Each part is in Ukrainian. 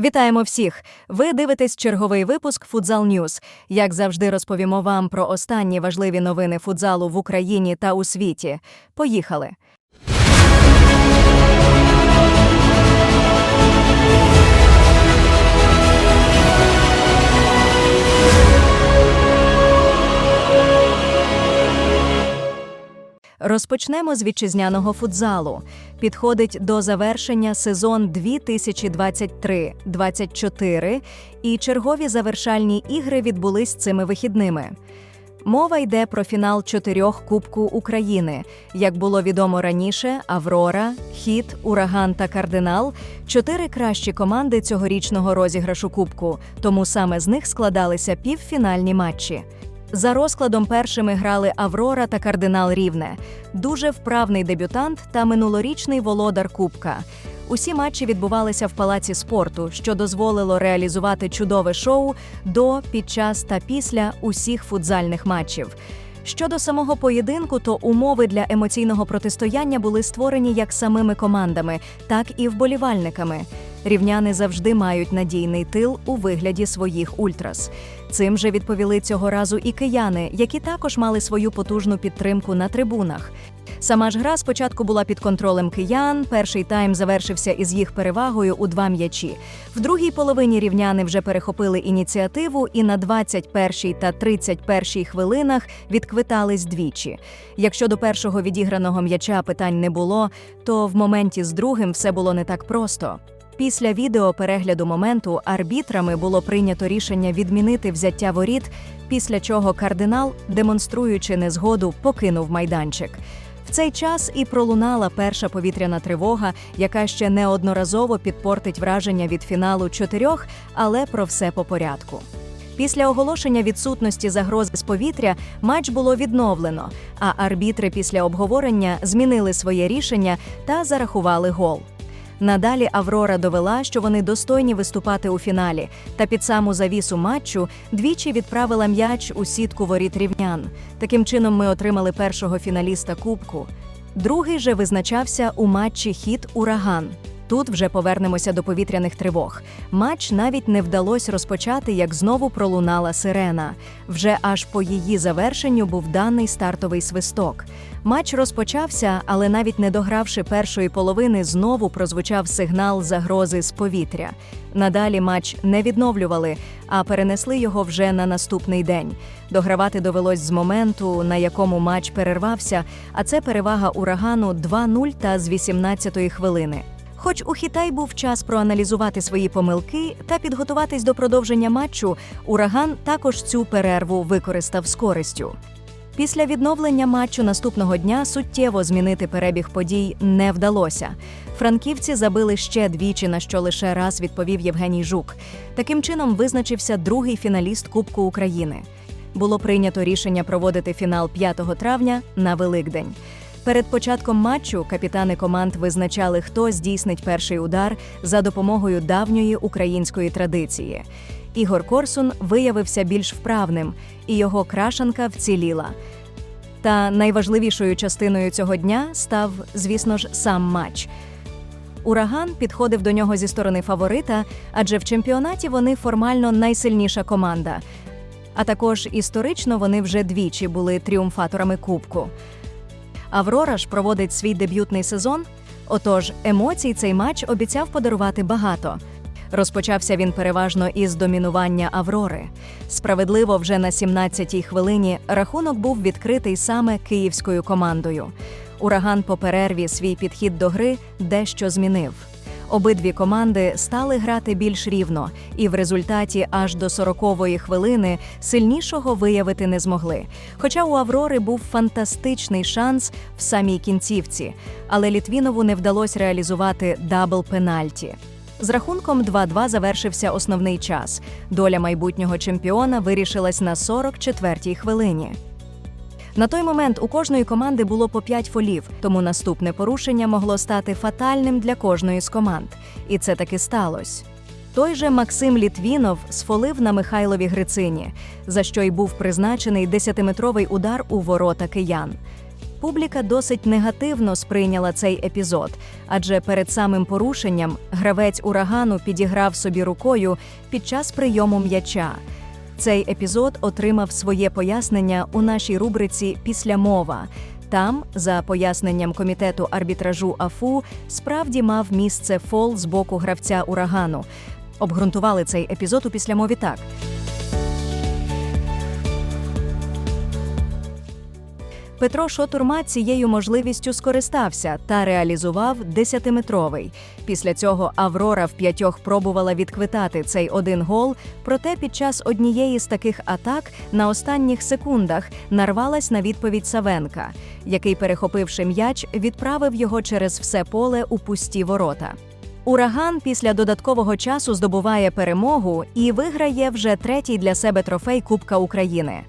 Вітаємо всіх! Ви дивитесь черговий випуск Фудзал Ньюз. Як завжди, розповімо вам про останні важливі новини футзалу в Україні та у світі. Поїхали! Розпочнемо з вітчизняного футзалу. Підходить до завершення сезон 2023-24, і чергові завершальні ігри відбулись цими вихідними. Мова йде про фінал чотирьох Кубку України. Як було відомо раніше, Аврора, Хіт, Ураган та Кардинал чотири кращі команди цьогорічного розіграшу Кубку, тому саме з них складалися півфінальні матчі. За розкладом першими грали Аврора та Кардинал Рівне, дуже вправний дебютант та минулорічний володар Кубка. Усі матчі відбувалися в палаці спорту, що дозволило реалізувати чудове шоу до, під час та після усіх футзальних матчів. Щодо самого поєдинку, то умови для емоційного протистояння були створені як самими командами, так і вболівальниками. Рівняни завжди мають надійний тил у вигляді своїх ультрас. Цим же відповіли цього разу і кияни, які також мали свою потужну підтримку на трибунах. Сама ж гра спочатку була під контролем киян. Перший тайм завершився із їх перевагою у два м'ячі. В другій половині рівняни вже перехопили ініціативу і на 21 та 31 хвилинах відквитались двічі. Якщо до першого відіграного м'яча питань не було, то в моменті з другим все було не так просто. Після відеоперегляду моменту арбітрами було прийнято рішення відмінити взяття воріт, після чого кардинал, демонструючи незгоду, покинув майданчик. В цей час і пролунала перша повітряна тривога, яка ще неодноразово підпортить враження від фіналу чотирьох, але про все по порядку. Після оголошення відсутності загроз з повітря матч було відновлено, а арбітри після обговорення змінили своє рішення та зарахували гол. Надалі Аврора довела, що вони достойні виступати у фіналі, та під саму завісу матчу двічі відправила м'яч у сітку воріт рівнян. Таким чином, ми отримали першого фіналіста Кубку. Другий же визначався у матчі хід Ураган. Тут вже повернемося до повітряних тривог. Матч навіть не вдалося розпочати, як знову пролунала сирена. Вже аж по її завершенню був даний стартовий свисток. Матч розпочався, але навіть не догравши першої половини, знову прозвучав сигнал загрози з повітря. Надалі матч не відновлювали, а перенесли його вже на наступний день. Догравати довелось з моменту, на якому матч перервався, а це перевага урагану 2-0 та з 18-ї хвилини. Хоч у Хітай був час проаналізувати свої помилки та підготуватись до продовження матчу, ураган також цю перерву використав з користю. Після відновлення матчу наступного дня суттєво змінити перебіг подій не вдалося. Франківці забили ще двічі, на що лише раз відповів Євгеній Жук. Таким чином визначився другий фіналіст Кубку України. Було прийнято рішення проводити фінал 5 травня на Великдень. Перед початком матчу капітани команд визначали, хто здійснить перший удар за допомогою давньої української традиції. Ігор Корсун виявився більш вправним, і його крашанка вціліла. Та найважливішою частиною цього дня став, звісно ж, сам матч. Ураган підходив до нього зі сторони фаворита, адже в чемпіонаті вони формально найсильніша команда. А також історично вони вже двічі були тріумфаторами Кубку. Аврора ж проводить свій дебютний сезон. Отож, емоцій цей матч обіцяв подарувати багато. Розпочався він переважно із домінування Аврори. Справедливо, вже на 17-й хвилині рахунок був відкритий саме київською командою. Ураган по перерві свій підхід до гри дещо змінив. Обидві команди стали грати більш рівно, і в результаті аж до 40-ї хвилини сильнішого виявити не змогли. Хоча у Аврори був фантастичний шанс в самій кінцівці, але Літвінову не вдалося реалізувати дабл пенальті. З рахунком 2-2 завершився основний час. Доля майбутнього чемпіона вирішилась на 44-й хвилині. На той момент у кожної команди було по 5 фолів, тому наступне порушення могло стати фатальним для кожної з команд. І це таки сталося. Той же Максим Літвінов сфолив на Михайлові Грицині, за що й був призначений 10-метровий удар у ворота киян. Публіка досить негативно сприйняла цей епізод, адже перед самим порушенням гравець урагану підіграв собі рукою під час прийому м'яча. Цей епізод отримав своє пояснення у нашій рубриці Після мова. Там, за поясненням комітету арбітражу АФУ, справді мав місце фол з боку гравця урагану. Обґрунтували цей епізод у післямові так. Петро Шотурма цією можливістю скористався та реалізував 10-метровий. Після цього Аврора в п'ятьох пробувала відквитати цей один гол, проте під час однієї з таких атак на останніх секундах нарвалась на відповідь Савенка, який, перехопивши м'яч, відправив його через все поле у пусті ворота. Ураган після додаткового часу здобуває перемогу і виграє вже третій для себе трофей Кубка України.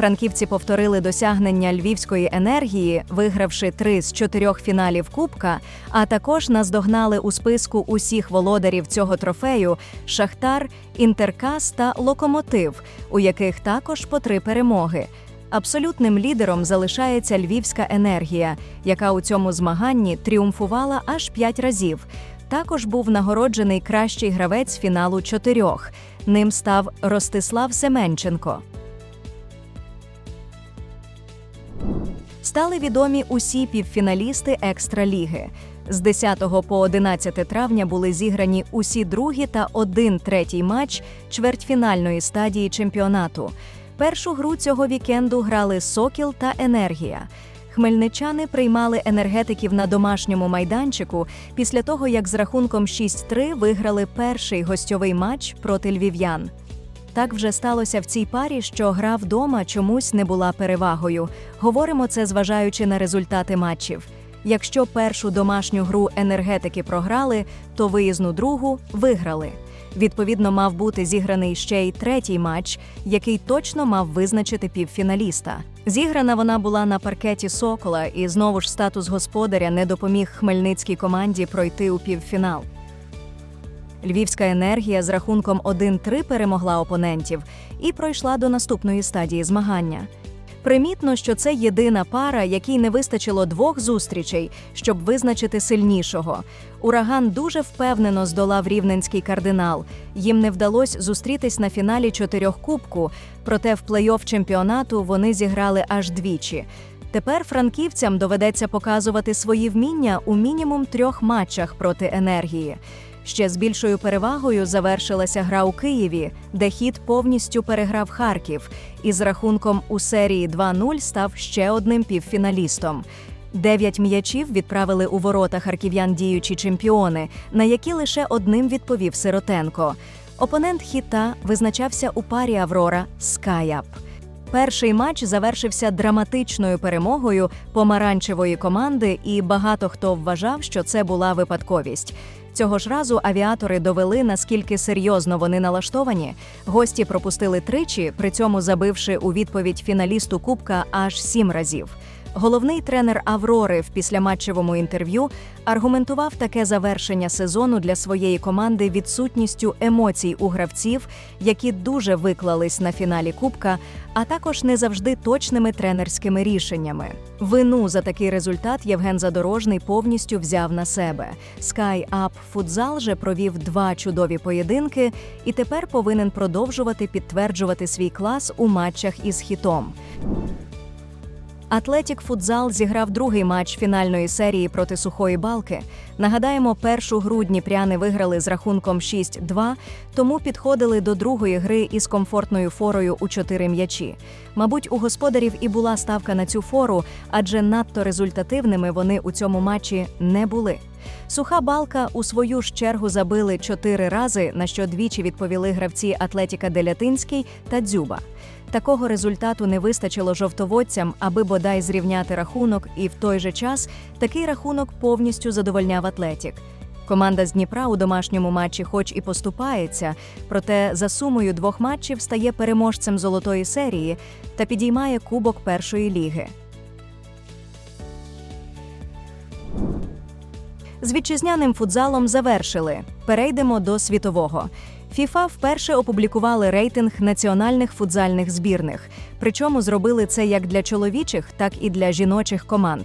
Франківці повторили досягнення львівської енергії, вигравши три з чотирьох фіналів Кубка, а також наздогнали у списку усіх володарів цього трофею Шахтар, Інтеркас та Локомотив, у яких також по три перемоги. Абсолютним лідером залишається львівська енергія, яка у цьому змаганні тріумфувала аж п'ять разів. Також був нагороджений кращий гравець фіналу чотирьох. Ним став Ростислав Семенченко. Стали відомі усі півфіналісти екстраліги. З 10 по 11 травня були зіграні усі другі та один третій матч чвертьфінальної стадії чемпіонату. Першу гру цього вікенду грали Сокіл та Енергія. Хмельничани приймали енергетиків на домашньому майданчику після того, як з рахунком 6-3 виграли перший гостьовий матч проти львів'ян. Так вже сталося в цій парі, що гра вдома чомусь не була перевагою. Говоримо це, зважаючи на результати матчів. Якщо першу домашню гру енергетики програли, то виїзну другу виграли. Відповідно, мав бути зіграний ще й третій матч, який точно мав визначити півфіналіста. Зіграна вона була на паркеті Сокола, і знову ж статус господаря не допоміг хмельницькій команді пройти у півфінал. Львівська енергія з рахунком 1-3 перемогла опонентів і пройшла до наступної стадії змагання. Примітно, що це єдина пара, якій не вистачило двох зустрічей, щоб визначити сильнішого. Ураган дуже впевнено здолав рівненський кардинал. Їм не вдалося зустрітись на фіналі чотирьох кубку, проте в плей-офф чемпіонату вони зіграли аж двічі. Тепер франківцям доведеться показувати свої вміння у мінімум трьох матчах проти енергії. Ще з більшою перевагою завершилася гра у Києві, де хід повністю переграв Харків, і з рахунком у серії 2-0 став ще одним півфіналістом. Дев'ять м'ячів відправили у ворота харків'ян діючі чемпіони, на які лише одним відповів Сиротенко. Опонент хіта визначався у парі Аврора Скаяп. Перший матч завершився драматичною перемогою помаранчевої команди, і багато хто вважав, що це була випадковість. Цього ж разу авіатори довели, наскільки серйозно вони налаштовані. Гості пропустили тричі, при цьому забивши у відповідь фіналісту Кубка аж сім разів. Головний тренер Аврори в післяматчевому інтерв'ю аргументував таке завершення сезону для своєї команди відсутністю емоцій у гравців, які дуже виклались на фіналі Кубка, а також не завжди точними тренерськими рішеннями. Вину за такий результат Євген Задорожний повністю взяв на себе. Sky Up Futsal же провів два чудові поєдинки і тепер повинен продовжувати підтверджувати свій клас у матчах із хітом. Атлетік Футзал зіграв другий матч фінальної серії проти сухої балки. Нагадаємо, першу гру дніпряни виграли з рахунком 6-2, тому підходили до другої гри із комфортною форою у чотири м'ячі. Мабуть, у господарів і була ставка на цю фору, адже надто результативними вони у цьому матчі не були. Суха балка у свою ж чергу забили чотири рази, на що двічі відповіли гравці Атлетіка Делятинський та Дзюба. Такого результату не вистачило жовтоводцям, аби бодай зрівняти рахунок, і в той же час такий рахунок повністю задовольняв Атлетік. Команда з Дніпра у домашньому матчі, хоч і поступається, проте за сумою двох матчів стає переможцем золотої серії та підіймає кубок першої ліги. З вітчизняним футзалом завершили. Перейдемо до світового. ФІФА вперше опублікували рейтинг національних футзальних збірних. Причому зробили це як для чоловічих, так і для жіночих команд.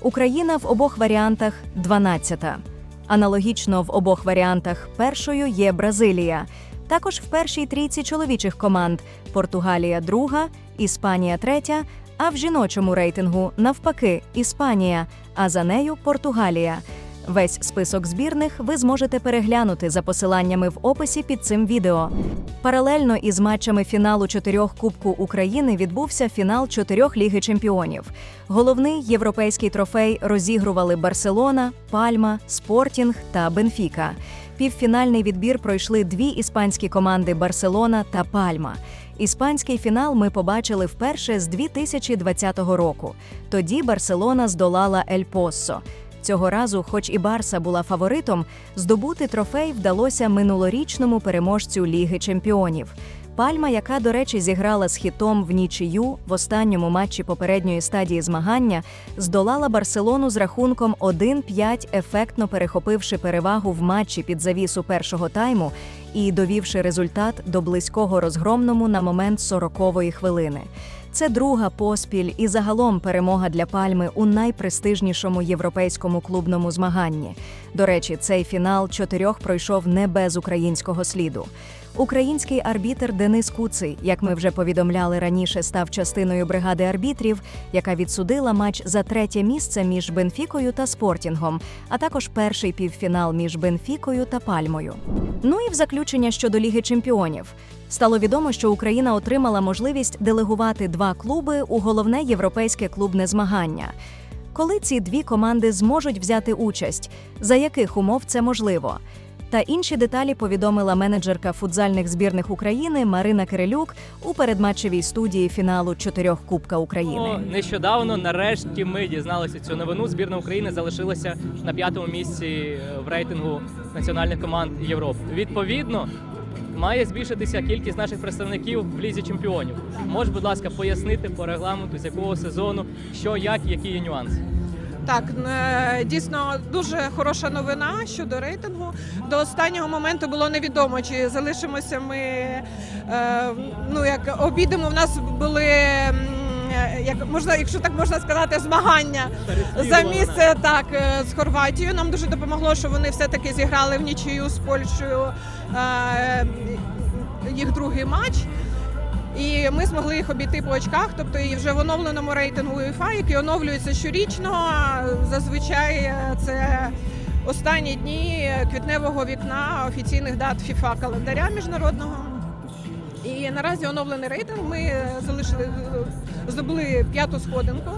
Україна в обох варіантах 12-та. Аналогічно в обох варіантах першою є Бразилія. Також в першій трійці чоловічих команд Португалія друга, Іспанія третя, а в жіночому рейтингу навпаки Іспанія, а за нею Португалія. Весь список збірних ви зможете переглянути за посиланнями в описі під цим відео. Паралельно із матчами фіналу чотирьох Кубку України відбувся фінал чотирьох Ліги Чемпіонів. Головний європейський трофей розігрували Барселона, Пальма, Спортінг та Бенфіка. Півфінальний відбір пройшли дві іспанські команди Барселона та Пальма. Іспанський фінал ми побачили вперше з 2020 року. Тоді Барселона здолала Ель Поссо. Цього разу, хоч і Барса була фаворитом, здобути трофей вдалося минулорічному переможцю Ліги Чемпіонів. Пальма, яка, до речі, зіграла з хітом в нічию в останньому матчі попередньої стадії змагання, здолала Барселону з рахунком 1-5, ефектно перехопивши перевагу в матчі під завісу першого тайму і довівши результат до близького розгромному на момент 40-ї хвилини. Це друга поспіль і загалом перемога для Пальми у найпрестижнішому європейському клубному змаганні. До речі, цей фінал чотирьох пройшов не без українського сліду. Український арбітр Денис Куций, як ми вже повідомляли раніше, став частиною бригади арбітрів, яка відсудила матч за третє місце між Бенфікою та Спортінгом, а також перший півфінал між Бенфікою та Пальмою. Ну і в заключення щодо Ліги Чемпіонів. Стало відомо, що Україна отримала можливість делегувати два клуби у головне європейське клубне змагання. Коли ці дві команди зможуть взяти участь, за яких умов це можливо? Та інші деталі повідомила менеджерка футзальних збірних України Марина Кирилюк у передматчевій студії фіналу чотирьох Кубка України. Нещодавно, нарешті, ми дізналися цю новину. Збірна України залишилася на п'ятому місці е, в рейтингу національних команд Європи. Відповідно, має збільшитися кількість наших представників в лізі чемпіонів. Можеш, будь ласка, пояснити по регламенту, з якого сезону, що, як, які є нюанси. Так, е, дійсно дуже хороша новина щодо рейтингу. До останнього моменту було невідомо, чи залишимося ми. е, Ну як обійдемо, в нас були. Як можна, якщо так можна сказати, змагання за місце так е, з Хорватією. Нам дуже допомогло, що вони все-таки зіграли в нічию з Польщею е, їх другий матч. І ми змогли їх обійти по очках. Тобто і вже в оновленому рейтингу УЄФА, який оновлюється щорічно. Зазвичай е, це останні дні квітневого вікна офіційних дат ФІФА календаря міжнародного. І наразі оновлений рейтинг. Ми залишили здобули п'яту сходинку.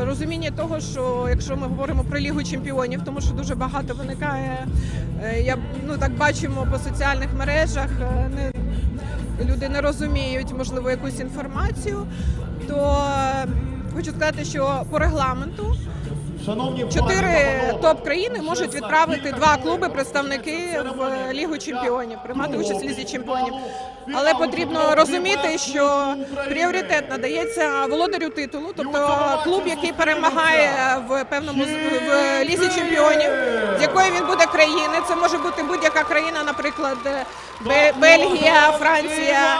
Е, Розуміння того, що якщо ми говоримо про лігу чемпіонів, тому що дуже багато виникає, е, я ну так бачимо по соціальних мережах. е, Не люди не розуміють можливо якусь інформацію, то хочу сказати, що по регламенту чотири топ країни можуть відправити два клуби представники в лігу чемпіонів, приймати участь в лізі чемпіонів. Але потрібно розуміти, що пріоритет надається володарю титулу, тобто клуб, який перемагає в певному в лізі чемпіонів, з якої він буде країни. Це може бути будь-яка країна, наприклад, Бельгія, Франція,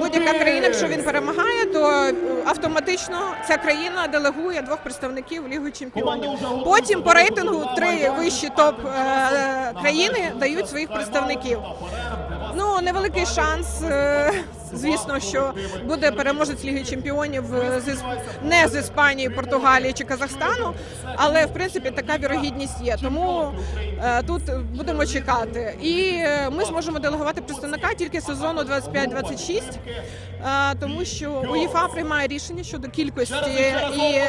будь-яка країна. Якщо він перемагає, то е, автоматично ця країна делегує двох представників в Лігу чемпіонів. Потім по рейтингу три вищі топ е, країни дають своїх представників. Ну, невеликий шанс. е, Звісно, що буде переможець Ліги Чемпіонів е, з не з Іспанії, Португалії чи Казахстану, але в принципі така вірогідність є. Тому е, тут будемо чекати. І ми зможемо делегувати представника тільки сезону 25-26, е, тому що УЄФА приймає рішення щодо кількості і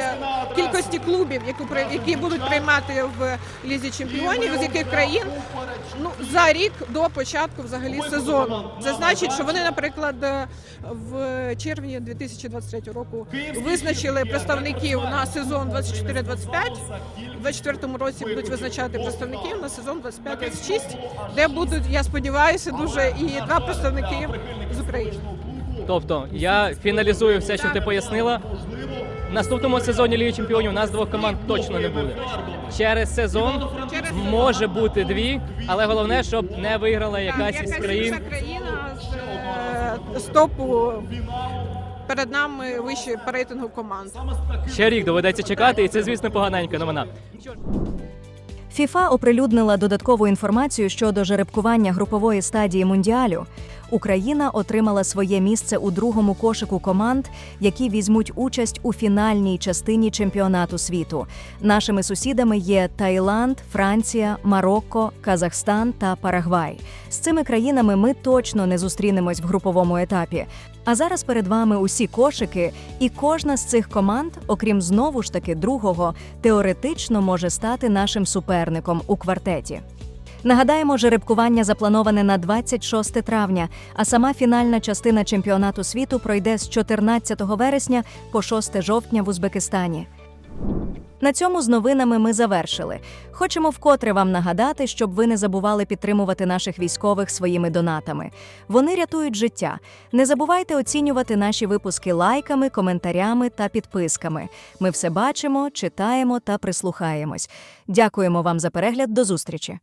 кількості клубів, які які будуть приймати в лізі чемпіонів, з яких країн ну за рік до початку взагалі сезону. Це значить, що вони, наприклад, е, в червні 2023 року визначили представників на сезон 24-25. У 24 році будуть визначати представників на сезон 25-26, де будуть, я сподіваюся, дуже і два представники з України. Тобто я фіналізую все, що ти пояснила. Наступному сезоні Ліги Чемпіонів у нас двох команд точно не буде. Через сезон може бути дві, але головне, щоб не виграла якась із країн. країна е, з топу перед нами вище по рейтингу команд. Ще рік доведеться чекати, і це, звісно, поганенька новина. ФІФА оприлюднила додаткову інформацію щодо жеребкування групової стадії мундіалю. Україна отримала своє місце у другому кошику команд, які візьмуть участь у фінальній частині чемпіонату світу. Нашими сусідами є Таїланд, Франція, Марокко, Казахстан та Парагвай. З цими країнами ми точно не зустрінемось в груповому етапі. А зараз перед вами усі кошики, і кожна з цих команд, окрім знову ж таки другого, теоретично може стати нашим суперником у квартеті. Нагадаємо, жеребкування заплановане на 26 травня, а сама фінальна частина чемпіонату світу пройде з 14 вересня по 6 жовтня в Узбекистані. На цьому з новинами ми завершили. Хочемо вкотре вам нагадати, щоб ви не забували підтримувати наших військових своїми донатами. Вони рятують життя. Не забувайте оцінювати наші випуски лайками, коментарями та підписками. Ми все бачимо, читаємо та прислухаємось. Дякуємо вам за перегляд. До зустрічі.